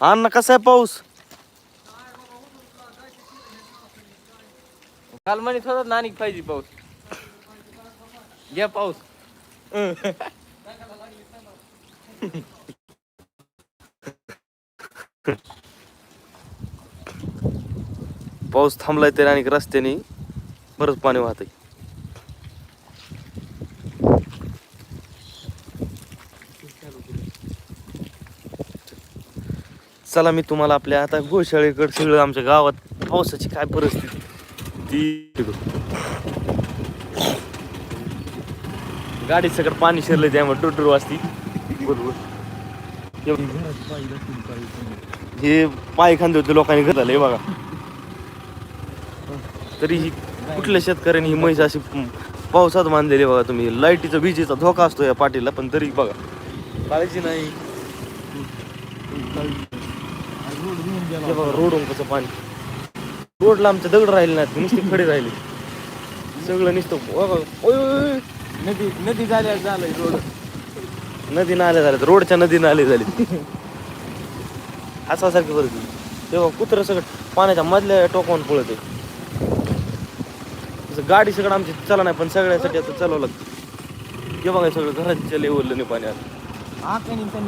अण्णा कसा आहे पाऊस? काल म्हणत होता नानिक पाहिजे पाऊस. घ्या पाऊस. पाऊस थांबलाय तरी आणि रस्त्याने बरंच पाणी वाहत आहे चला मी तुम्हाला आपल्या आता गोशाळेकडे सगळं आमच्या गावात पावसाची काय परिस्थिती? ती गाडी सगळं पाणी शिरलं त्यामुळे टोटर वाजती. बरोबर. हे पाय खांदे होते लोकांनी घर झालंय बघा. तरी ही कुठल्या शेतकऱ्यांनी ही म्हैस अशी पावसात बांधलेली आहे बघा तुम्ही. लाईटीचा विजेचा धोका असतो या पाठीला पण तरी बघा. काळजी नाही. हे बघा रोडून कसं पाणी. रोडला आमच्या दगड राहिले नाहीत नुसते खडे राहिले. सगळं नुसतं. बघा. नदी नदी झाल्या झालंय रोड. नदी नाले झाले रोडच्या नदी नाले झाले असासारखी परिस्थिती. तेव्हा कुत्र सगळं पाण्याच्या मधल्या टोकावून पळत आहे गाडी सगळं आमची चला नाही पण सगळ्यासाठी आता चालवं लागतं. हे बघा हे सगळं घराच्या लेवललं नाही पाणी आलं आकाने त्यांनी